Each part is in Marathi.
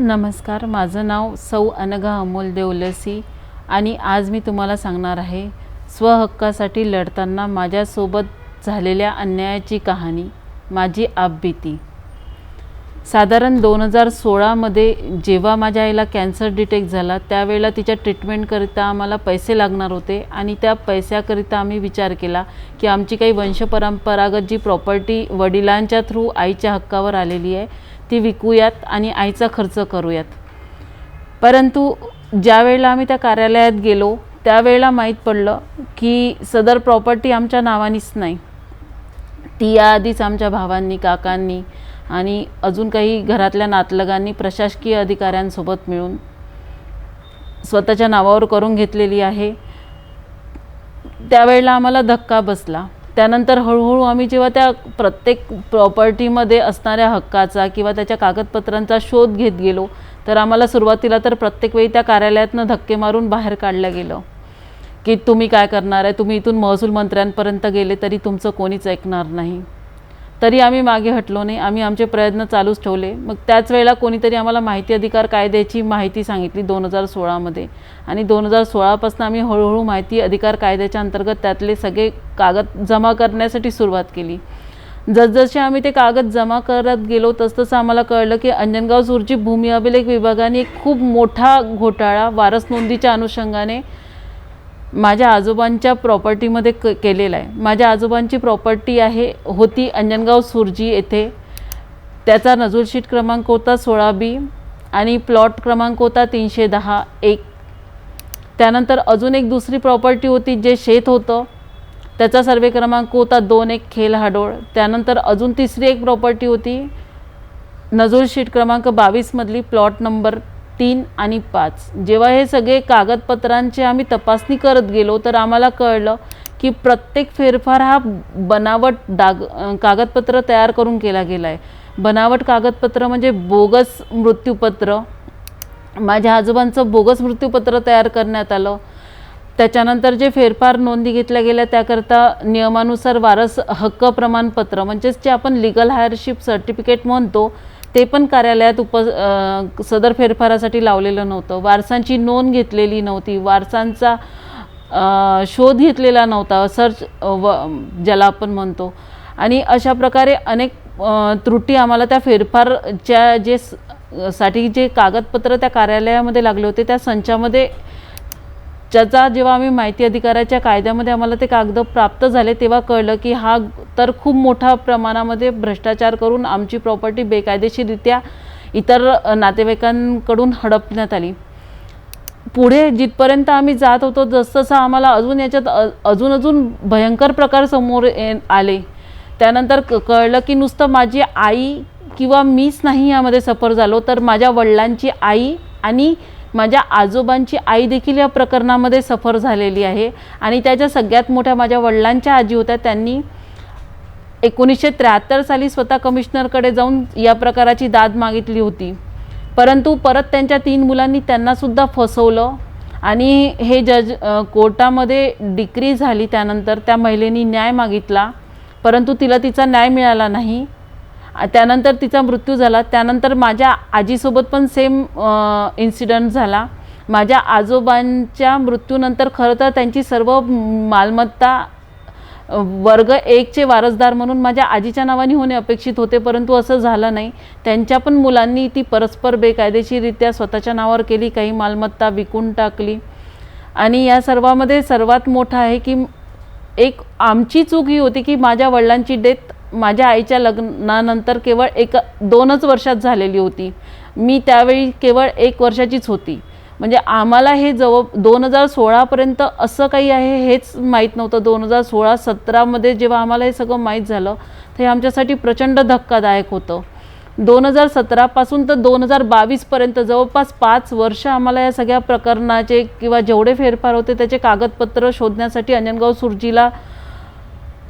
नमस्कार माझं नाव सौ अनघा अमोल देवलसी आणि आज मी तुम्हाला सांगणार आहे स्वहक्कासाठी लढताना माझ्यासोबत झालेल्या अन्यायाची कहाणी माझी आपबीती साधारण दोन हजार सोळामध्ये जेव्हा माझ्या आईला कॅन्सर डिटेक्ट झाला त्यावेळेला तिच्या ट्रीटमेंटकरिता आम्हाला पैसे लागणार होते आणि त्या पैशाकरिता आम्ही विचार केला की आमची काही वंशपरंपरागत जी प्रॉपर्टी वडिलांच्या थ्रू आईच्या हक्कावर आलेली आहे ती विकूयात आणि आईचा खर्च करूयात. परंतु ज्यावेळेला आम्ही त्या कार्यालयात गेलो त्यावेळेला माहीत पडलं की सदर प्रॉपर्टी आमच्या नावानीच नाही. ती याआधीच आमच्या भावांनी काकांनी आणि अजून काही घरातल्या नातलगांनी प्रशासकीय अधिकाऱ्यांसोबत मिळून स्वतःच्या नावावर करून घेतलेली आहे. त्यावेळेला आम्हाला धक्का बसला. त्यानंतर हळूहळू आम्ही जेव्हा त्या प्रत्येक प्रॉपर्टीमध्ये असणाऱ्या हक्काचा किंवा त्याच्या कागदपत्रांचा शोध घेत गेलो तर आम्हाला सुरुवातीला तर प्रत्येक वेळी त्या कार्यालयातनं धक्के मारून बाहेर काढलं गेलं. की तुम्ही काय करणार आहे? तुम्ही इथून महसूल मंत्र्यांपर्यंत गेले तरी तुमचं कोणीच ऐकणार नाही. तरी आम्ही मागे हटलो नाही. आम्ही आमचे प्रयत्न चालूच ठेवले. मग त्याच वेळेला कोणीतरी आम्हाला माहिती अधिकार कायद्याची माहिती सांगितली दोन हजार सोळामध्ये आणि दोन हजार सोळापासून आम्ही हळूहळू माहिती अधिकार कायद्याच्या अंतर्गत त्यातले सगळे कागद जमा करण्यासाठी सुरुवात केली. जसजसे आम्ही ते कागद जमा करत गेलो तसतसं आम्हाला कळलं की अंजनगाव सुरजी भूमी अभिलेख विभागाने एक खूप मोठा घोटाळा वारस नोंदीच्या अनुषंगाने माझ्या आजोबांच्या प्रॉपर्टीमध्ये क केलेला आहे. माझ्या आजोबांची प्रॉपर्टी आहे होती अंजनगाव सुरजी येथे. त्याचा नजूरशीट क्रमांक होता सोळा बी आणि प्लॉट क्रमांक होता तीनशे दहा एक. त्यानंतर अजून एक दुसरी प्रॉपर्टी होती जे शेत होतं. त्याचा सर्वे क्रमांक होता दोन एक खेल हाडोळ. त्यानंतर अजून तिसरी एक प्रॉपर्टी होती नजूर शीट क्रमांक बावीसमधली प्लॉट नंबर तीन आणि पाच. जेव्हा हे सगळे कागदपत्रांची आम्ही तपासणी करत गेलो तर आम्हाला कळलं की प्रत्येक फेरफार हा बनावट डाग कागदपत्र तयार करून केला गेला आहे बनावट कागदपत्र म्हणजे बोगस मृत्यूपत्र. माझ्या आजोबांचं बोगस मृत्यूपत्र तयार करण्यात आलं. त्याच्यानंतर जे फेरफार नोंदी घेतल्या गेल्या त्याकरता नियमानुसार वारस हक्क प्रमाणपत्र म्हणजेच जे आपण लिगल हायरशिप सर्टिफिकेट म्हणतो ते पण कार्यालयात उप सदर फेरफारासाठी लावलेलं नव्हतं. वारसांची नोंद घेतलेली नव्हती. वारसांचा शोध घेतलेला नव्हता. सर्च व ज्याला आपण म्हणतो. आणि अशा प्रकारे अनेक त्रुटी आम्हाला त्या फेरफारच्या जे साठी जे कागदपत्र त्या कार्यालयामध्ये लागले होते त्या संचामध्ये ज्याचा जेव्हा आम्ही माहिती अधिकाराच्या कायद्यामध्ये आम्हाला ते कागद प्राप्त झाले तेव्हा कळलं की हा तर खूप मोठ्या प्रमाणामध्ये भ्रष्टाचार करून आमची प्रॉपर्टी बेकायदेशीररित्या इतर नातेवाईकांकडून हडपण्यात आली. पुढे जिथपर्यंत आम्ही जात होतो जसजसं आम्हाला अजून याच्यात अजून अजून भयंकर प्रकार समोर ए आले. त्यानंतर क- कळलं की नुसतं माझी आई किंवा मीच नाही यामध्ये सफर झालो तर माझ्या वडिलांची आई आणि माझ्या आजोबांची आई देखील या प्रकरणामध्ये सफर झालेली आहे. आणि त्याच्या सगळ्यात मोठ्या माझ्या वडिलांच्या आजी होत्या. त्यांनी एकोणीसशे त्र्याहत्तर साली स्वतः कमिशनरकडे जाऊन या प्रकाराची दाद मागितली होती. परंतु परत त्यांच्या तीन मुलांनी त्यांनासुद्धा फसवलं. आणि हे जज कोर्टामध्ये डिक्री झाली त्यानंतर त्या महिलेनी न्याय मागितला. परंतु तिला तिचा न्याय मिळाला नाही. त्यानंतर तिचा मृत्यू झाला. त्यानंतर माझ्या आजीसोबत पण सेम इन्सिडंट झाला. माझ्या आजोबांच्या मृत्यूनंतर खरं तर त्यांची सर्व मालमत्ता वर्ग एकचे वारसदार म्हणून माझ्या आजीच्या नावाने होणे अपेक्षित होते परंतु असं झालं नाही. त्यांच्या पण मुलांनी ती परस्पर बेकायदेशीररित्या स्वतःच्या नावावर केली काही मालमत्ता विकून टाकली. आणि या सर्वामध्ये सर्वात मोठं आहे की एक आमची चूक ही होती की माझ्या वडिलांची डेथ माझ्या आईच्या लग्नानंतर केवळ एक दोनच वर्षात झालेली होती. मी त्यावेळी केवळ एक वर्षाचीच होती. म्हणजे आम्हाला हे जवळ दोन हजार सोळापर्यंत असं काही आहे हेच माहीत नव्हतं. दोन हजार सोळा सतरामध्ये जेव्हा आम्हाला हे सगळं माहीत झालं तर हे आमच्यासाठी प्रचंड धक्कादायक होतं. दोन हजार सतरापासून तर दोन हजार बावीसपर्यंत जवळपास पाच वर्ष आम्हाला या सगळ्या प्रकरणाचे किंवा जेवढे फेरफार होते त्याचे कागदपत्र शोधण्यासाठी अंजनगाव सुरजीला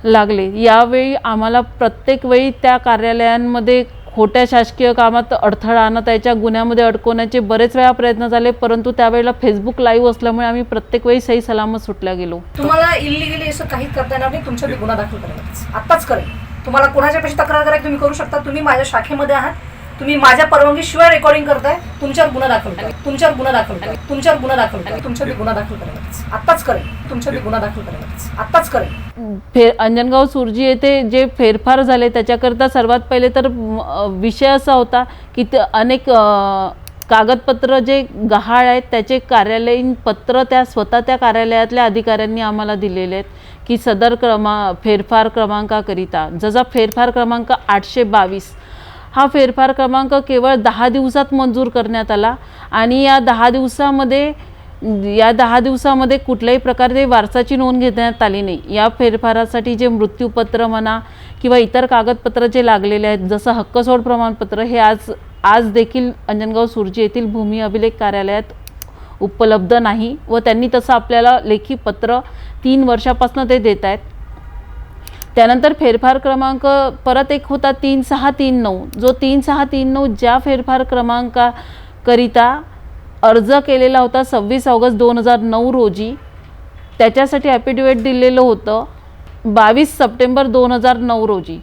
लागले. यावेळी आम्हाला प्रत्येक वेळी त्या कार्यालयांमध्ये खोट्या शासकीय कामात अडथळा आणत त्याच्या गुन्ह्यामध्ये अडकवण्याचे बरेच वेळा प्रयत्न झाले परंतु त्यावेळेला फेसबुक लाईव्ह असल्यामुळे आम्ही प्रत्येक वेळी सही सलामत सुटल्या गेलो. तुम्हाला इलिगली असं काहीच करता येणार नाही तुमच्या गुन्हा दाखल करायचा आत्ताच करेल. तुम्हाला कोणाच्या पेक्षा तक्रार करायची तुम्ही करू शकता तुम्ही माझ्या शाखेमध्ये आहात. तुम्ही माझ्या परवानगी शिवाय रेकॉर्डिंग करताय तुमच्यावर गुन्हा दाखल करा. तुमच्यावर गुन्हा दाखल करा. तुमच्यावर गुन्हा दाखल करा. तुमच्यावर गुन्हा दाखल करेल आत्ताच करेल तुमच्यावर गुन्हा दाखल करेल आत्ताच करेल फेर अंजनगाव सुरजी येथे जे फेरफार झाले त्याच्याकरता सर्वात पहिले तर विषय असा होता की ते अनेक कागदपत्र जे गहाळ आहेत त्याचे कार्यालयीन पत्र त्या स्वतः त्या कार्यालयातल्या अधिकाऱ्यांनी आम्हाला दिलेले आहेत की सदर क्रमा फेरफार क्रमांकाकरिता. जसा फेरफार क्रमांक आठशे बावीस हा फेरफार क्रमांक केवळ दहा दिवसात मंजूर करण्यात आला आणि या दहा दिवसामध्ये या दहा दिवसामध्ये कुठल्याही प्रकारे वारसाची नोंद घेण्यात आली नाही. या फेरफारासाठी जे मृत्यूपत्र म्हणा किंवा इतर कागदपत्र जे लागलेले आहेत जसं हक्कसोड प्रमाणपत्र हे आज आज देखील अंजनगाव सुरजी येथील भूमी अभिलेख कार्यालयात उपलब्ध नाही व त्यांनी तसं आपल्याला लेखी पत्र तीन वर्षापासून ते देत आहेत. त्यानंतर फेरफार क्रमांक परत एक होता तीन सहा तीन नऊ. जो तीन सहा तीन नऊ ज्या फेरफार क्रमांकाकरिता अर्ज केलेला होता सव्वीस ऑगस्ट दोन हजार नऊ रोजी त्याच्यासाठी ॲफिडेविट दिलेलं होतं बावीस सप्टेंबर दोन हजार नऊ रोजी.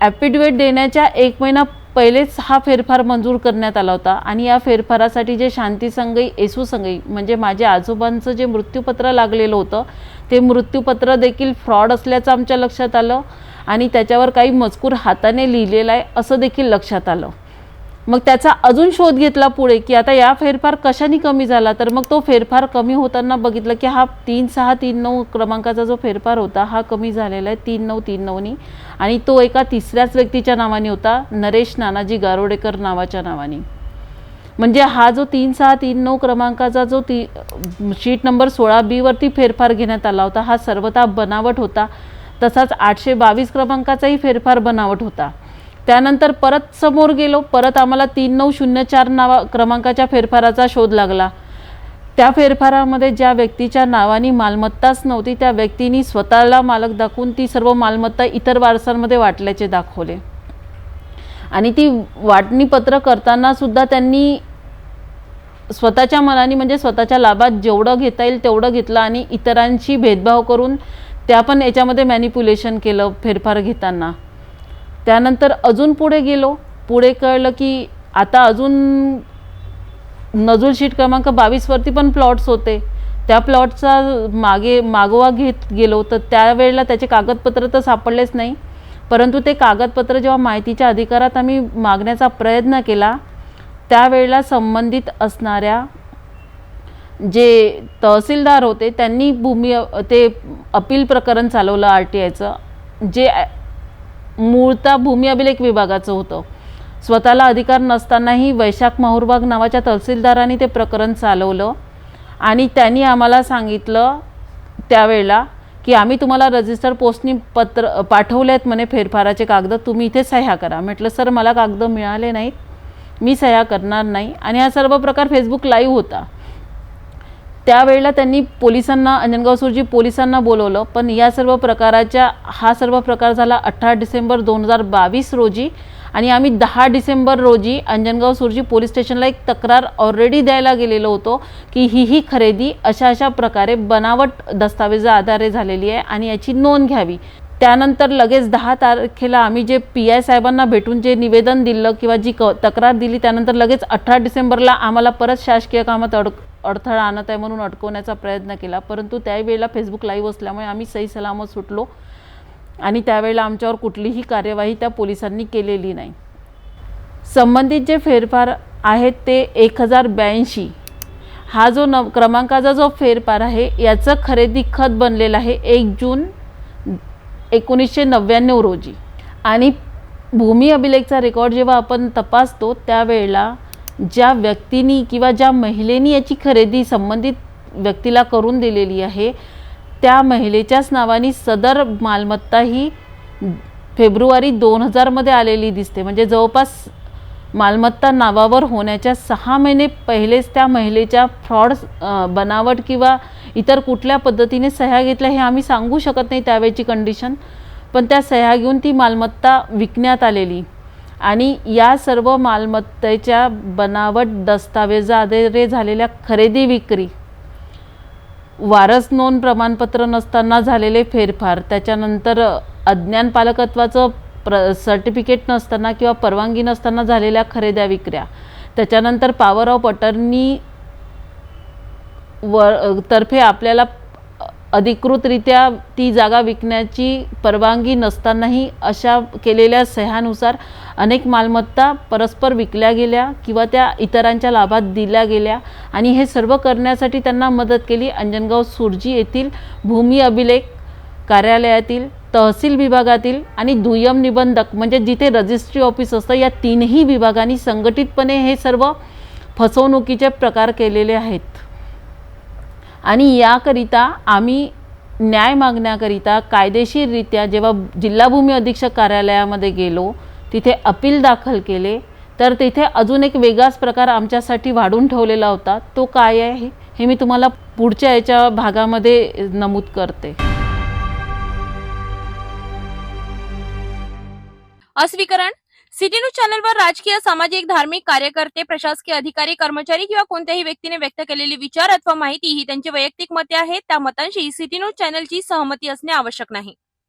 ॲपिड्युएट देण्याच्या एक महिना पहिलेच हा फेरफार मंजूर करण्यात आला होता आणि या फेरफारासाठी जे शांती संगई येसू संगई म्हणजे माझ्या आजोबांचं जे मृत्यूपत्र लागलेलं होतं ते मृत्यूपत्र देखील फ्रॉड असल्याचं आमच्या लक्षात आलं आणि त्याच्यावर काही मजकूर हाताने लिहिलेला आहे असं देखील लक्षात आलं. मग त्याचा अजून शोध घेतला पुढे की आता या फेरफार कशाने कमी झाला? तर मग तो फेरफार कमी होताना बघितलं की हा तीन सहा तीन नऊ क्रमांकाचा जो फेरफार होता हा कमी झालेला आहे तीन नऊ तीन नऊनी. आणि तो एका तिसऱ्याच व्यक्तीच्या नावाने होता नरेश नानाजी गारोडेकर नावाच्या नावाने. म्हणजे हा जो तीन सहा तीन नऊ क्रमांकाचा जो ती शीट नंबर सोळा बीवरती फेरफार घेण्यात आला होता हा सर्वथा बनावट होता. तसाच आठशे बावीस क्रमांकाचाही फेरफार बनावट होता. त्यानंतर परत समोर गेलो परत आम्हाला तीन नऊ शून्य चार नावा क्रमांकाच्या फेरफाराचा शोध लागला. त्या फेरफारामध्ये ज्या व्यक्तीच्या नावानी मालमत्ताच नव्हती त्या व्यक्तीनी स्वतःला मालक दाखवून ती सर्व मालमत्ता इतर वारसांमध्ये वाटल्याचे दाखवले. आणि ती वाटणीपत्र करताना सुद्धा त्यांनी स्वतःच्या मनाने म्हणजे स्वतःच्या लाभात जेवढं घेता येईल तेवढं घेतलं आणि इतरांशी भेदभाव करून त्या पण याच्यामध्ये मॅनिप्युलेशन केलं फेरफार घेताना. त्यानंतर अजून पुढे गेलो. पुढे कळलं की आता अजून नजूल शीट क्रमांक बावीसवरती पण प्लॉट्स होते. त्या प्लॉटचा मागे मागोवा घेत गेलो तर त्यावेळेला त्याचे कागदपत्र तर सापडलेच नाही. परंतु ते कागदपत्र जेव्हा माहितीच्या अधिकारात आम्ही मागण्याचा प्रयत्न केला त्यावेळेला संबंधित असणाऱ्या जे तहसीलदार होते त्यांनी भूमी ते अपील प्रकरण चालवलं आर टी आयचं जे मूळता भूमी अभिलेख विभागाचं होतं. स्वतःला अधिकार नसतानाही वैशाख माहुरबाग नावाच्या तहसीलदारांनी ते प्रकरण चालवलं आणि त्यांनी आम्हाला सांगितलं त्यावेळेला की आम्ही तुम्हाला रजिस्टर पोस्टनी पत्र पाठवले आहेत म्हणे फेरफाराचे कागद तुम्ही इथे सह्या करा. म्हटलं सर मला कागद मिळाले नाहीत. मी सह्या करणार नाही. आणि हा सर्व प्रकार फेसबुक लाईव्ह होता. त्यावेळेला त्यांनी पोलिसांना अंजनगाव सुरजी पोलिसांना बोलवलं. पण या सर्व प्रकाराच्या हा सर्व प्रकार झाला अठरा डिसेंबर दोन हजार बावीस रोजी. आणि आम्ही दहा डिसेंबर रोजी अंजनगाव सुरजी पोलीस स्टेशनला एक तक्रार ऑलरेडी द्यायला गेलेलो होतो की ही ही खरेदी अशा अशा प्रकारे बनावट दस्तावेजा आधारे झालेली आहे आणि याची नोंद घ्यावी. त्यानंतर लगेच दहा तारखेला आम्ही जे पी आय साहेबांना भेटून जे निवेदन दिलं किंवा जी क तक्रार दिली त्यानंतर लगेच अठरा डिसेंबरला आम्हाला परत शासकीय कामात अड अडथळा आणत आहे म्हणून अडकवण्याचा प्रयत्न केला. परंतु त्यावेळेला फेसबुक लाईव्ह असल्यामुळे आम्ही सही सलामत सुटलो. आणि त्यावेळेला आमच्यावर कुठलीही कार्यवाही त्या पोलिसांनी केलेली नाही. संबंधित जे फेरफार आहेत ते एक हजार ब्याऐंशी. हा जो न क्रमांकाचा जो फेरफार आहे याचं खरेदी खत बनलेलं आहे एक जून एकोणीसशे नव्याण्णव रोजी. आणि भूमी अभिलेखचा रेकॉर्ड जेव्हा आपण तपासतो त्यावेळेला ज्या व्यक्तीनी किंवा ज्या महिलेनी याची खरेदी संबंधित व्यक्तीला करून दिलेली आहे त्या महिलेच्याच नावाने सदर मालमत्ता ही फेब्रुवारी दोन हजारमध्ये आलेली दिसते. म्हणजे जवळपास मालमत्ता नावावर होण्याच्या सहा महिने पहिलेच त्या महिलेच्या फ्रॉड बनावट किंवा इतर कुठल्या पद्धतीने सह्या घेतल्या हे आम्ही सांगू शकत नाही त्यावेळची कंडिशन पण त्या सह्या घेऊन ती मालमत्ता विकण्यात आलेली. आणि या सर्व मालमत्तेच्या बनावट दस्तावेजाद्वारे झालेल्या खरेदी विक्री वारस नोंद प्रमाणपत्र नसताना झालेले फेरफार त्याच्यानंतर अज्ञान पालकत्वाचं प्र सर्टिफिकेट नसताना किंवा परवानगी नसताना झालेल्या खरेद्या विक्र्या त्याच्यानंतर पॉवर ऑफ अटर्नी व तर्फे आपल्याला अधिकृतरित्या ती जागा विकण्याची परवानगी नसतानाही अशा केलेल्या सह्यानुसार अनेक मालमत्ता परस्पर विकल्या गेल्या किंवा त्या इतरांच्या लाभात दिल्या गेल्या आणि हे सर्व करण्यासाठी त्यांना मदत केली. अंजनगाव सुरजी येथील भूमी अभिलेख कार्यालयातील तहसील विभागातील आणि दुय्यम निबंधक म्हणजे जिथे रजिस्ट्री ऑफिस असतं या तीनही विभागांनी संघटितपणे हे सर्व फसवणुकीचे प्रकार केलेले आहेत. आणि याकरिता आम्ही न्याय मागण्याकरिता कायदेशीररित्या जेव्हा जिल्हा भूमी अधीक्षक कार्यालयामध्ये गेलो तिथे अपील दाखल केले तर तिथे अजून एक वेगळाच प्रकार आमच्यासाठी वाढून ठेवलेला होता. तो काय आहे? हे मी तुम्हाला पुढच्या याच्या भागामध्ये नमूद करते. अस्वीकरण सिटी न्यूज चॅनलवर राजकीय सामाजिक धार्मिक कार्यकर्ते प्रशासकीय अधिकारी कर्मचारी किंवा कोणत्याही व्यक्तीने व्यक्त केलेले विचार अथवा माहिती ही त्यांची वैयक्तिक मते आहेत. त्या मतांशी सिटी न्यूज चॅनलची सहमती असणे आवश्यक नाही.